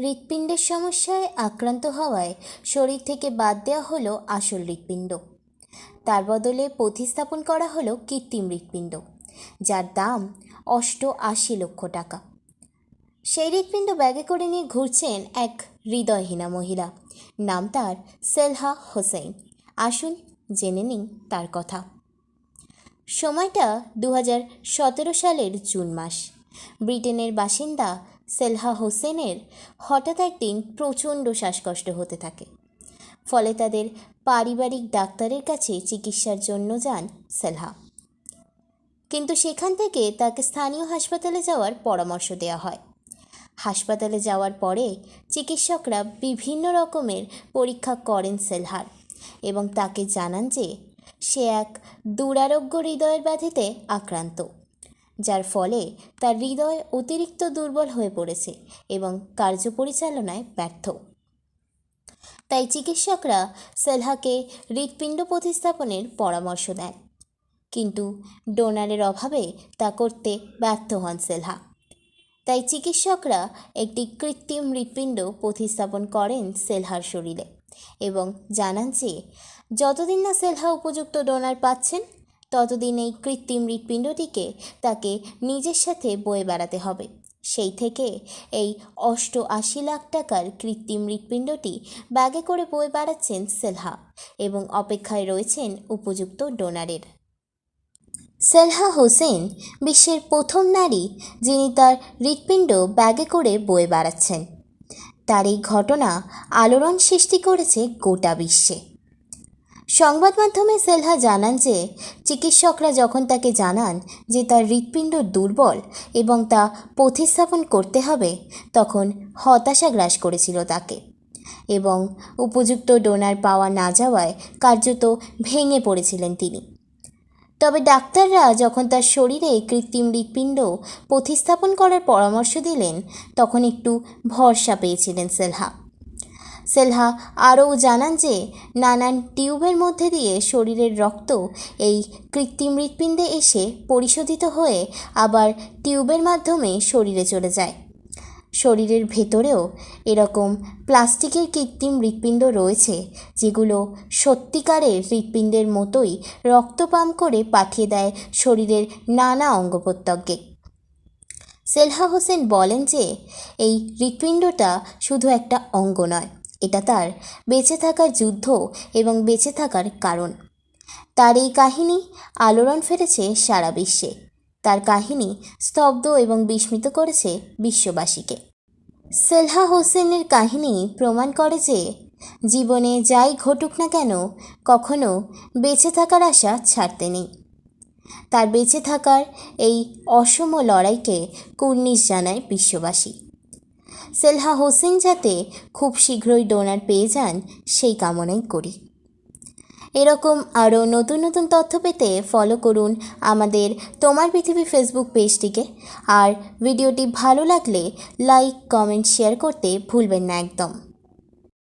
হৃৎপিণ্ডের সমস্যায় আক্রান্ত হওয়ায় শরীর থেকে বাদ দেওয়া হলো আসল হৃৎপিণ্ড। তার বদলে প্রতিস্থাপন করা হলো কৃত্রিম হৃৎপিণ্ড, যার দাম অষ্ট আশি লক্ষ টাকা। সেই হৃৎপিণ্ড ব্যাগে করে নিয়ে ঘুরছেন এক হৃদয়হীনা মহিলা। নাম তার সেলহা হোসেন আসুন জেনে নিন তার কথা। সময়টা দু সালের জুন মাস। ব্রিটেনের বাসিন্দা সেলহা হোসেনের হঠাৎ একদিন প্রচণ্ড শ্বাসকষ্ট হতে থাকে। ফলে তাদের পারিবারিক ডাক্তারের কাছে চিকিৎসার জন্য যান সেলহা। কিন্তু সেখান থেকে তাকে স্থানীয় হাসপাতালে যাওয়ার পরামর্শ দেওয়া হয়। হাসপাতালে যাওয়ার পরে চিকিৎসকরা বিভিন্ন রকমের পরীক্ষা করেন সেলহার এবং তাকে জানান যে সে এক দুরারোগ্য হৃদয়ের ব্যাধিতে আক্রান্ত। যার ফলে তার হৃদয় অতিরিক্ত দুর্বল হয়ে পড়েছে এবং কার্যপরিচালনায় ব্যর্থ। তাই চিকিৎসকরা সেলহাকে হৃৎপিণ্ড প্রতিস্থাপনের পরামর্শ দেন। কিন্তু ডোনারের অভাবে তা করতে ব্যর্থ হন সেলহা। তাই চিকিৎসকরা একটি কৃত্রিম হৃৎপিণ্ড প্রতিস্থাপন করেন সেলহার শরীরে এবং জানান যে, যতদিন না সেলহা উপযুক্ত ডোনার পাচ্ছেন ততদিন এই কৃত্রিম হৃৎপিণ্ডটিকে তাকে নিজের সাথে বয়ে বেড়াতে হবে। সেই থেকে এই অষ্ট আশি লাখ টাকার কৃত্রিম হৃৎপিণ্ডটি ব্যাগে করে বয়ে বেড়াচ্ছেন সেলহা এবং অপেক্ষায় রয়েছেন উপযুক্ত ডোনারের। সেলহা হোসেন বিশ্বের প্রথম নারী যিনি তার হৃৎপিণ্ড ব্যাগে করে বয়ে বেড়াচ্ছেন। তার এই ঘটনা আলোড়ন সৃষ্টি করেছে গোটা বিশ্বে। সংবাদ মাধ্যমে সেলহা জানান যে, চিকিৎসকরা যখন তাকে জানান যে তার হৃৎপিণ্ড দুর্বল এবং তা প্রতিস্থাপন করতে হবে, তখন হতাশা গ্রাস করেছিল তাকে এবং উপযুক্ত ডোনার পাওয়া না যাওয়ায় কার্যত ভেঙে পড়েছিলেন তিনি। তবে ডাক্তাররা যখন তার শরীরে কৃত্রিম হৃৎপিণ্ড প্রতিস্থাপন করার পরামর্শ দিলেন, তখন একটু ভরসা পেয়েছিলেন সেলহা। সেলহা আরও জানান যে, নানান টিউবের মধ্যে দিয়ে শরীরের রক্ত এই কৃত্রিম হৃৎপিণ্ডে এসে পরিশোধিত হয়ে আবার টিউবের মাধ্যমে শরীরে চলে যায়। শরীরের ভেতরেও এরকম প্লাস্টিকের কৃত্রিম হৃৎপিণ্ড রয়েছে, যেগুলো সত্যিকারের হৃৎপিণ্ডের মতোই রক্ত পাম্প করে পাঠিয়ে দেয় শরীরের নানা অঙ্গ প্রত্যঙ্গে সেলহা হোসেন বলেন যে, এই হৃৎপিণ্ডটা শুধু একটা অঙ্গ নয় এটা তার বেঁচে থাকার যুদ্ধ এবং বেঁচে থাকার কারণ। তার এই কাহিনী আলোড়ন ফেলেছে সারা বিশ্বে। তার কাহিনী স্তব্ধ এবং বিস্মিত করেছে বিশ্ববাসীকে। সেলহা হোসেনের কাহিনী প্রমাণ করে যে জীবনে যাই ঘটুক না কেন, কখনো বেঁচে থাকার আশা ছাড়তে নেই। তার বেঁচে থাকার এই অসম লড়াইকে কুর্নিশ জানায় বিশ্ববাসী। সেলহা হোসেন যাতে খুব শীঘ্রই ডোনার পেয়ে যান, সেই কামনাই করি। এরকম আরও নতুন নতুন তথ্য পেতে ফলো করুন আমাদের তোমার পৃথিবী ফেসবুক পেজটিকে আর ভিডিওটি ভালো লাগলে লাইক কমেন্ট শেয়ার করতে ভুলবেন না একদম।